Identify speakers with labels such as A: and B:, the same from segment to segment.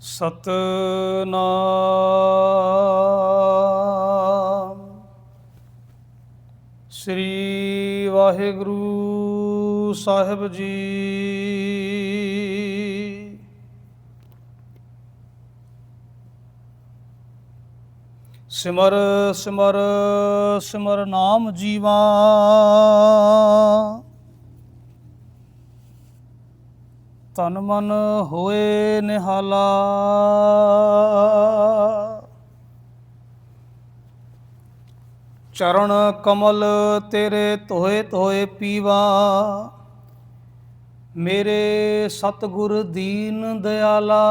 A: ਸਤਨਾਮ। ਸ੍ਰੀ ਵਾਹਿਗੁਰੂ ਸਾਹਿਬ ਜੀ। ਸਿਮਰ ਸਿਮਰ ਸਿਮਰ ਨਾਮ ਜੀਵਾ। ਤਨ ਮਨ ਹੋਏ ਨਿਹਾਲਾ। ਚਰਨ ਕਮਲ ਤੇਰੇ ਧੋਏ ਧੋਏ ਪੀਵਾ। ਮੇਰੇ ਸਤਿਗੁਰ ਦੀਨ ਦਿਆਲਾ।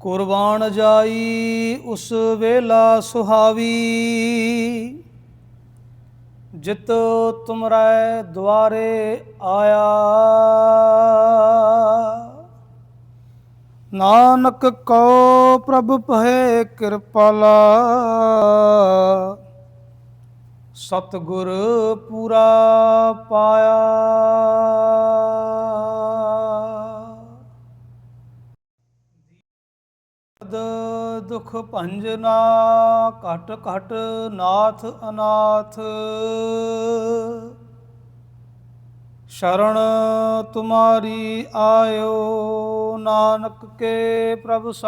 A: ਕੁਰਬਾਨ ਜਾਈ ਉਸ ਵੇਲਾ ਸੁਹਾਵੀ। ਜਿਤ ਤੁਮਰੈ ਦੁਆਰੇ ਆਇਆ। ਨਾਨਕ ਕੋ ਪ੍ਰਭ ਭਏ ਕਿਰਪਾਲਾ। ਸਤਗੁਰ ਪੂਰਾ ਪਾਇਆ। ਦਰਦ ਦੁਖ ਭੰਜਨਾ ਘਟ ਘਟ ਨਾਥ ਅਨਾਥ। ਸ਼ਰਣ ਤੁਮਾਰੀ ਆਇਓ ਨਾਨਕ ਕੇ ਪ੍ਰਭ ਸਾਥ।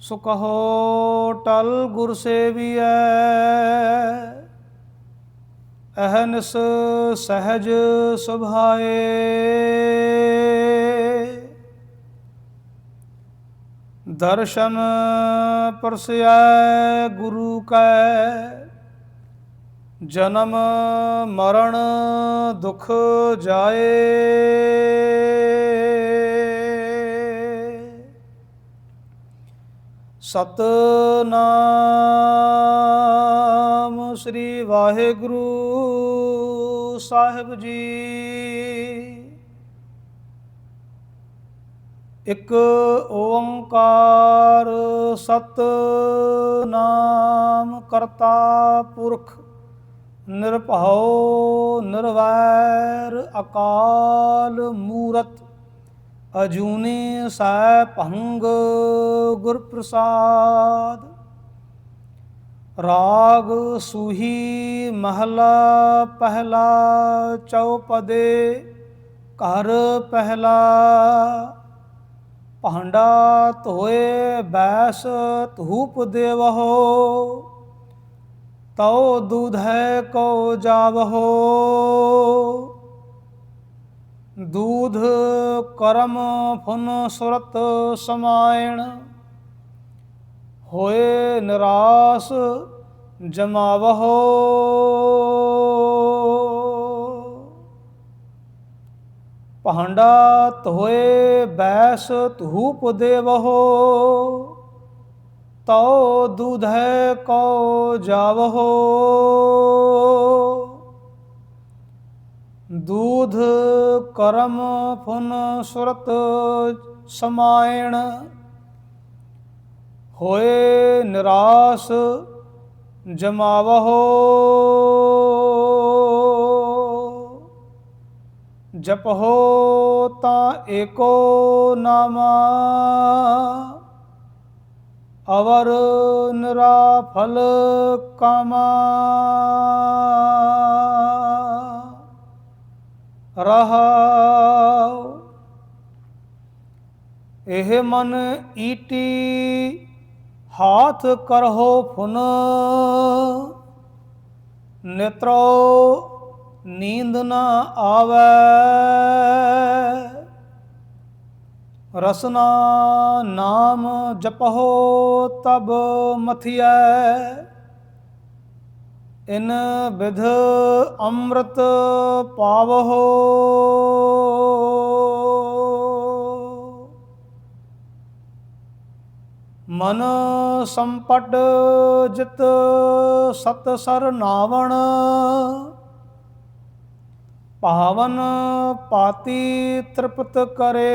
A: ਸੋ ਕਹੋ ਟਲ ਗੁਰ ਸੇਵੀਐ, ਅਹਨਸ ਸਹਜ ਸੁਭਾਏ। ਦਰਸ਼ਨ ਪਰਸੈ ਗੁਰੂ ਕੈ। ਜਨਮ ਮਰਨ ਦੁਖ ਜਾਏ। ਸਤਨਾਮ ਸ੍ਰੀ ਵਾਹਿਗੁਰੂ ਸਾਹਿਬ ਜੀ। ਇੱਕ ਓੰਕਾਰ ਸਤ ਨਾਮ ਕਰਤਾ ਪੁਰਖ, ਨਿਰਭਉ ਨਿਰਵੈਰ ਅਕਾਲ ਮੂਰਤ, ਅਜੂਨੀ ਸੈ ਭੰਗ ਗੁਰ ਪ੍ਰਸਾਦ ਰਾਗ ਸੂਹੀ ਮਹਲਾ ਪਹਿਲਾ ਚੌਪਦੇ ਘਰ ਪਹਿਲਾ ਭਾਂਡਾ ਧੋਏ ਬੈਸ ਧੂਪ ਦੇਵਹੋ, ਤਉ ਦੁਧੈ ਕੋ ਜਾਵਹੋ। ਦੂਧ ਕਰਮ ਫੁਨ ਸੁਰਤ ਸਮਾਇਣ, ਹੋਏ ਨਿਰਾਸ ਜਮਾਵਹੋ। ਭਾਂਡਾ ਧੋਏ ਬੈਸ ਧੂਪ ਦੇਵਹੋ, ਤਉ ਦੁਧੈ ਕੋ ਜਾਵਹੋ। ਦੂਧ ਕਰਮ ਫੁਨ ਸੁਰਤ ਸਮਾਇਣ, ਹੋਏ ਨਿਰਾਸ ਜਮਾਵਹੋ। ਜਪਹੋ ਤਾਂ ਏਕੋ ਨਾਮਾ, ਅਵਰ ਨਿਰਾ ਫਲ ਕਾਮਾ। ਰਹਾਉ, ਇਹ ਮਨ ਈਟੀ ਹਾਥ ਕਰਹੋ ਫੁਨ ਨੇਤਰੋ ਨੀਂਦ ਨਾ ਆਵੈ। ਰਸਨਾ ਨਾਮ ਜਪਹੋ ਤਬ ਮਥਿਐ। ਇਨ ਵਿਧ ਅੰਮ੍ਰਿਤ ਪਾਵਹੋ। ਮਨ ਸੰਪਟ ਜਿਤ ਸਤ ਸਰ ਨਾਵਣ। ਪਾਵਨ ਪਾਤੀ ਤ੍ਰਿਪਤ ਕਰੇ।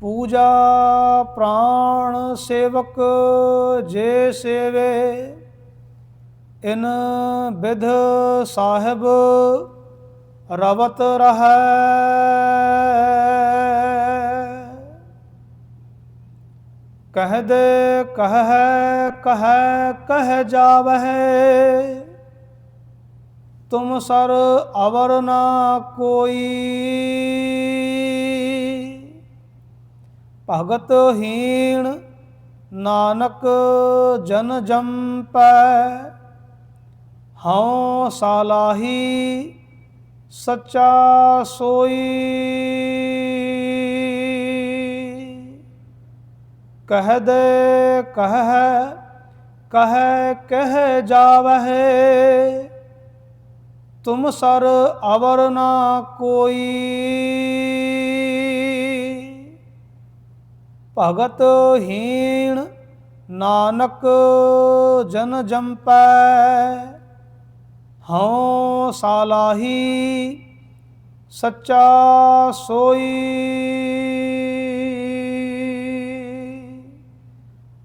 A: ਪੂਜਾ ਪ੍ਰਾਣ ਸੇਵਕ ਜੇ ਸੇਵੇ, ਇਨ ਵਿਧ ਸਾਹਿਬ ਰਵਤ ਰਹੈ। ਕਹਿ ਦੇ, ਕਹਿ ਕਹ, ਕਹਿ ਜਾਵਹਿ। ਤੁਮ ਸਰ ਅਵਰ ਨਾ ਕੋਈ। ਭਗਤ ਹੀਣ ਨਾਨਕ ਜਨ ਜੰਪੈ ਹਉ ਸਾਲਾਹੀ ਸੱਚਾ ਸੋਈ। ਕਹਿ ਦੇ ਕਹ ਕਹਿ ਕਹਿ ਜਾਵਹਿ। ਤੁਮ ਸਰ ਅਵਰ ਨਾ ਕੋਈ। ਭਗਤ ਹੀਣ ਨਾਨਕ ਜਨ ਜੰਪੈ ਹਉ ਸਾਲਾਹੀ ਸੱਚਾ ਸੋਈ।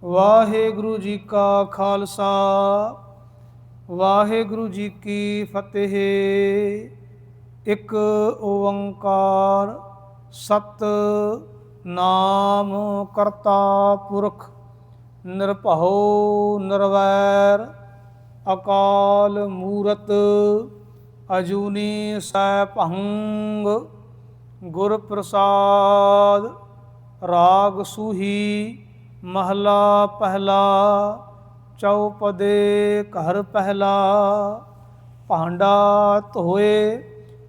A: ਵਾਹਿਗੁਰੂ ਜੀ ਕਾ ਖਾਲਸਾ। ਵਾਹਿਗੁਰੂ ਜੀ ਕੀ ਫਤਿਹ। ਇੱਕ ਓੰਕਾਰ ਸਤ ਨਾਮ ਕਰਤਾ ਪੁਰਖ, ਨਿਰਭਉ ਨਿਰਵੈਰ, ਅਕਾਲ ਮੂਰਤ, ਅਜੂਨੀ ਸੈਭੰਗ, ਗੁਰ ਪ੍ਰਸਾਦ, ਰਾਗ ਸੂਹੀ, ਮਹਲਾ ਪਹਿਲਾ ਚੌਪਦੇ ਘਰ ਪਹਿਲਾ, ਭਾਂਡਾ ਧੋਏ,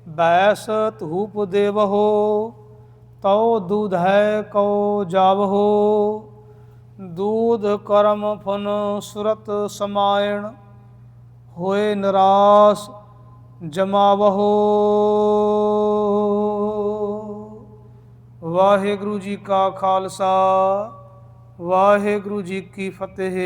A: ਬੈਸ ਧੂਪ ਦੇਵਹੋ, ਤਉ ਦੁਧ ਹੈ ਕਉ ਜਾਵਹੋ, ਦੂਧ ਕਰਮ ਫਨ ਸੁਰਤ ਸਮਾਇਣ, ਹੋਏ ਨਿਰਾਸ ਜਮਾਵਹੋ। ਵਾਹਿਗੁਰੂ ਜੀ ਕਾ ਖਾਲਸਾ ਵਾਹਿਗੁਰੂ ਜੀ ਕੀ ਫਤਿਹ।